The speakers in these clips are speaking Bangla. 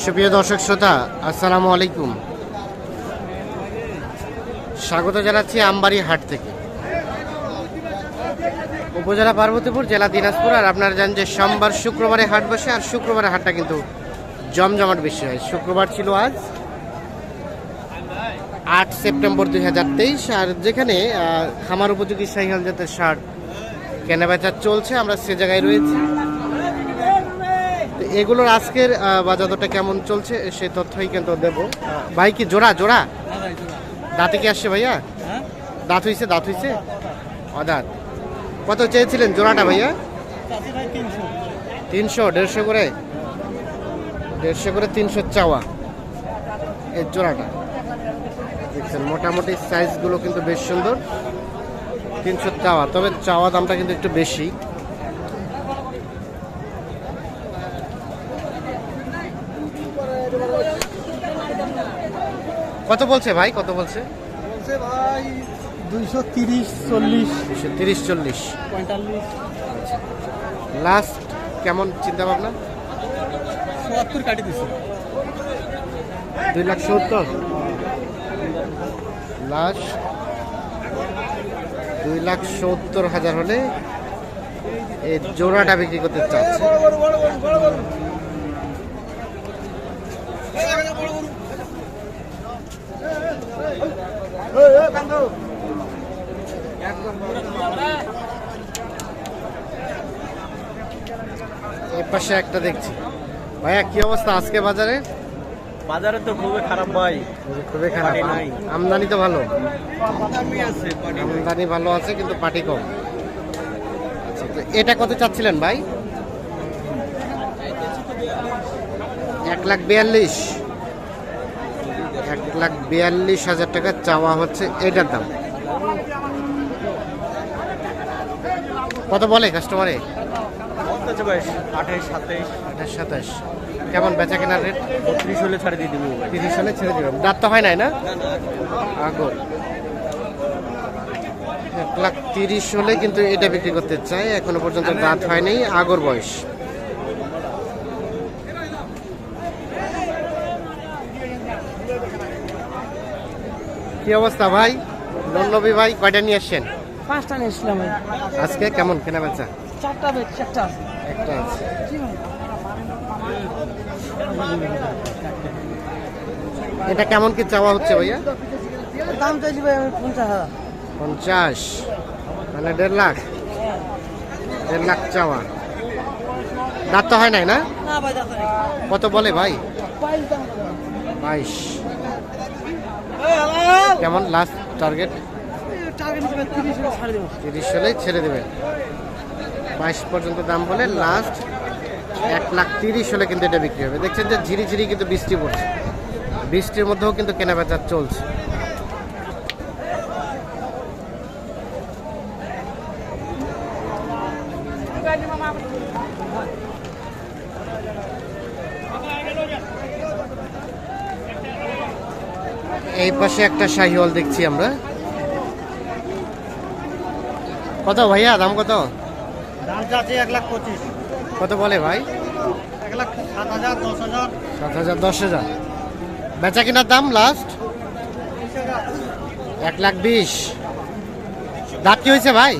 সুপ্রিয় দর্শক শ্রোতা, আসসালামু আলাইকুম। স্বাগত জানাচ্ছি আমবাড়ি হাট থেকে। উপজেলা পার্বতীপুর, জেলা দিনাজপুর, আর আপনারা জানেন যে সোমবার শুক্রবারে হাট বসে, আর শুক্রবারে হাটটা কিন্তু জমজমাট বেশি হয়। শুক্রবার ছিল আজ আট সেপ্টেম্বর দুই হাজার তেইশ, আর যেখানে খামার উপযোগী সাইহাল জাতের সার কেনাবেচা চলছে, আমরা সে জায়গায় রয়েছি। তো এগুলোর আজকের বাজার দরটা কেমন চলছে, সেই তথ্যই কিন্তু দেব। ভাই কি জোড়া জোড়া? দাঁতে কি আসছে ভাইয়া? দাঁত হইছে দাঁত হইছে? অদাঁত। কত চেয়েছিলেন জোড়াটা ভাইয়া? তিনশো, দেড়শো করে? দেড়শো করে তিনশো চাওয়া। এর জোড়াটা। দেখছেন, মোটামুটি সাইজগুলো কিন্তু বেশ সুন্দর। তিনশো চাওয়া, তবে চাওয়া দামটা কিন্তু একটু বেশি। কত বলছে ভাই? কত বলছে? বলছে ভাই দুইশো তিরিশ চল্লিশ। দুশো তিরিশ চল্লিশ। পঁয়তাল্লিশ। লাস্ট কেমন চিন্তা ভাবনা চুয়াত্তর কাটি দিছে। দুই লাখ সত্তর। লাস্ট দুই লাখ সত্তর হাজার হলে এই জোড়াটা বিক্রি করতে চাচ্ছে। পাশে একটা দেখছি। ভাইয়া কি অবস্থা আজকে বাজারে? বাজারে তো খুবই খারাপ ভাই। খুবই খারাপ। আমদানি তো ভালো। আমদানি ভালো আছে কিন্তু পাটি কম। আচ্ছা, এটা কত চাচ্ছিলেন ভাই? এক লাখ বিয়াল্লিশ। এক লাখ বিয়াল্লিশ হাজার টাকা চাওয়া হচ্ছে এটার দাম। কত বলে কাস্টমারে বলতেছে ভাই আঠাইশ সাতাইশ? আঠাশ সাতাশ কেমন বেচা কেনার রেট বত্রিশ হলে ছাড়ে দিয়ে দেবো ভাই। তিরিশ হলে ছেড়ে দিলাম দাঁত তো হয় নাই না? আগর। এক লাখ তিরিশ হলে কিন্তু এটা বিক্রি করতে চাই। এখনও পর্যন্ত দাঁত হয়নি আগর বয়স। কি অবস্থা ভাই? নন্নবী ভাই কয়টা নিয়ে আসছেন? পাঁচটা নিয়েছিলাম ভাই। আজকে কেমন কেনা বেচা চারটা। চারটা আছে একটা আছে। এটা কেমন কি চাওয়া হচ্ছে ভাইয়া? দাম চাইছি ভাই আমি পঞ্চাশ হাজার। পঞ্চাশ। মানে দেড় লাখ। দেড় লাখ চাওয়া। দাঁত তো হয় নাই না? কত বলে ভাই? বাইশ কেমন? লাস্ট টার্গেট তিরিশ হলেই ছেড়ে দেবে বাইশ পর্যন্ত দাম বলে লাস্ট এক লাখ তিরিশ হলে কিন্তু এটা বিক্রি হবে। দেখছেন যে ঝিরি ঝিরি কিন্তু বৃষ্টি পড়ছে। বৃষ্টির মধ্যেও কিন্তু কেনা বেচা চলছে। এই পাশে একটা শাহিওয়াল দেখছি আমরা। কত ভাইয়া, দাম কত? দাম চাচ্ছে এক লাখ পঁচিশ। কত বলে ভাই? এক লাখ সাত হাজার দশ হাজার। সাত হাজার দশ হাজার। বেচা কিনার দাম লাস্ট এক লাখ বিশ। দাঁত কি হয়েছে ভাই?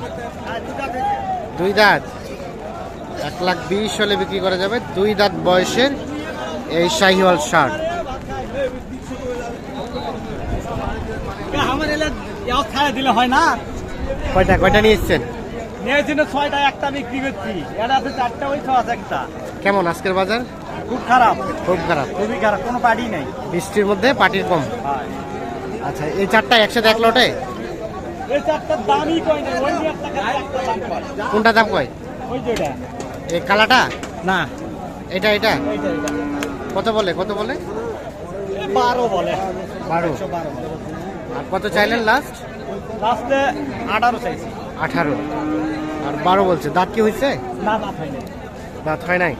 দুই দাঁত এক লাখ বিশ হলে বিক্রি করা যাবে দুই দাঁত বয়সের এই শাহিওয়াল শার্ট। দিলে হয় না? কয়টা কয়টা নিয়ে এসছেন নিয়েছি না ছয়টা একটা বিক্রি করছি। এটা আছে চারটা ওই ছ আছে একটা। কেমন আজকের বাজার? খুব খারাপ। খুব খারাপ। খুবই খারাপ কোনো পার্টি নেই। বৃষ্টির মধ্যে পাটির কম। হয়। আচ্ছা এই চারটা একসাথে এক লটে? এই চারটার দামই কই না ওই একটা একটা দাম কয়। কোনটা দাম কয়? ওই যেটা এই কালাটা? না। এটা এটা? কত বলে কত বলে? বারো বলে। বারো। আর কত চাইলেন লাস্ট লাস্টে আঠারো চাইছি। আঠারো। আর বারো বলছে। দাঁত কি হয়েছে? না না হয়নি দাঁত হয় নাই।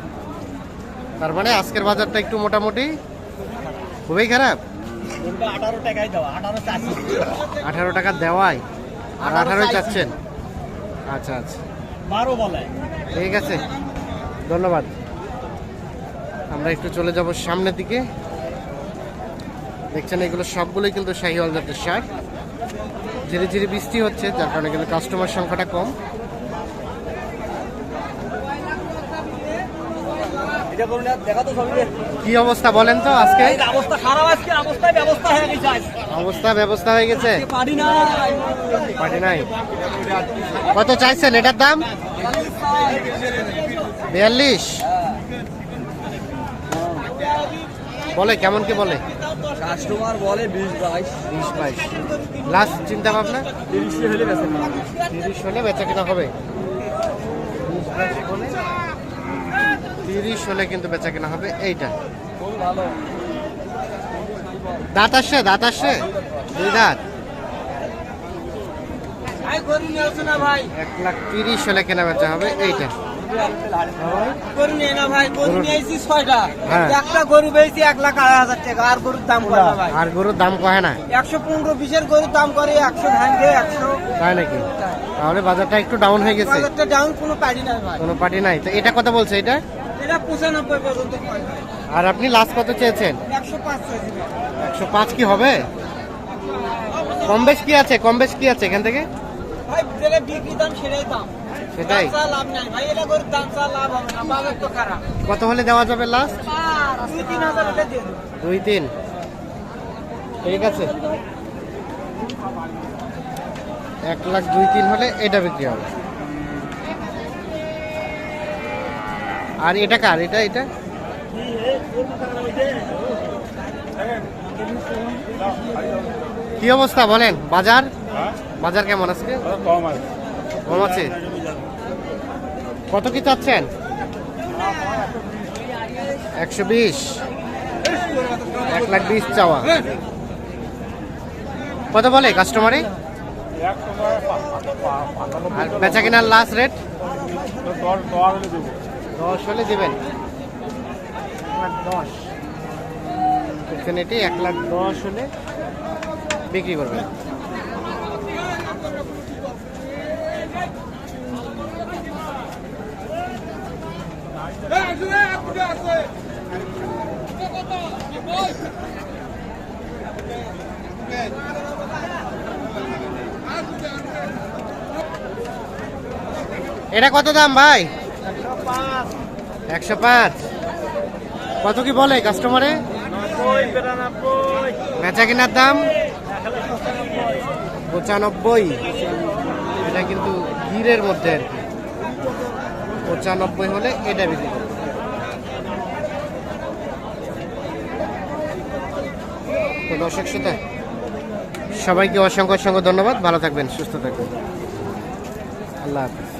তার মানে আজকের বাজারটা একটু মোটামুটি খুবই খারাপ। আঠারো টাকা দেওয়াই আর আঠারোই চাচ্ছেন? আচ্ছা আচ্ছা। বারো বলে। ঠিক আছে। ধন্যবাদ। আমরা একটু চলে যাব সামনের দিকে। দেখছেন এগুলো সবগুলোই কিন্তু শাহিওয়াল জাতের সার ধীরে ধীরে বৃষ্টি হচ্ছে যার কারণে কিন্তু কাস্টমার সংখ্যাটা কম। কি অবস্থা বলেন তো আজকে? অবস্থা ব্যবস্থা হয়ে গেছে পাটি নাই। কত চাইছেন এটার দাম? বিয়াল্লিশ। বলে কেমন কি বলে? কাস্টমার বলে বিশ বাইশ। বিশ বাইশ। লাস্ট চিন্তা ভাবনা? তিরিশে হলে বেছে না তিরিশ হলে বেচা কিনা হবে। তিরিশ হলে কিন্তু বেচা কিনা হবে এইটা। দাঁত আসছে দাঁত আসছে? দুই দাঁত। এক লাখ তিরিশ হলে কেনা বেচা হবে এইটা। গরু নিয়ে না ভাই গরু নিয়ে ছয়টা। হ্যাঁ। একটা গরু পেয়েছি এক লাখ আড়াই হাজার টাকা আর গরুর দাম করে না ভাই? আর গরুর দাম কহে না? একশো পনেরো বিশের গরুর দাম করে একশো ভাঙে একশো। তাই নাকি? তাহলে বাজারটা একটু ডাউন হয়ে গেছে। বাজারটা ডাউন কোনো পারি না ভাই। কোনো পার্টি নাই। তো এটা কত বলছে এটা? এটা পঁচানব্বই পর্যন্ত আর আপনি লাস্ট কত চেয়েছেন? একশো পাঁচ একশো পাঁচ কি হবে? কম বেশ কি আছে? কম বেশ কি আছে এখান থেকে? ভাই যেটা বিক্রি দাম সেটাই দাম। সেটাই। চা লাভ নাই। ভাই এটা গরুর দাম চা লাভ হবে না বাজার তো খারাপ। কত হলে দেওয়া যাবে লাস্ট দুই তিন হাজার হলে দিয়ে দুই তিন। ঠিক আছে। এক লাখ দুই তিন হলে এটা বিক্রি হবে। আর এটা কার? এটা এটা? কি অবস্থা বলেন? বাজার? বাজার কেমন আজকে? কম আছে। কম আছে? কত কি চাচ্ছেন? একশো বিশ। এক লাখ বিশ চাওয়া। কত বলে কাস্টমারে? আর বেচা কেনার লাস্ট রেট দশ হলে দেবেন। দশ। এটি এক লাখ দশ হলে বিক্রি করবেন। এটা কত দাম ভাই? একশো পাঁচ। কত কি বলে কাস্টমারে বেচা কেনার দাম? পঁচানব্বই। এটা কিন্তু গিরের মধ্যে আর কি। পঁচানব্বই হলে এটা বিক্রি করব। তো দর্শক শ্রোতা, সবাইকে অসংখ্য অসংখ্য ধন্যবাদ। ভালো থাকবেন, সুস্থ থাকবেন। আল্লাহ হাফিজ।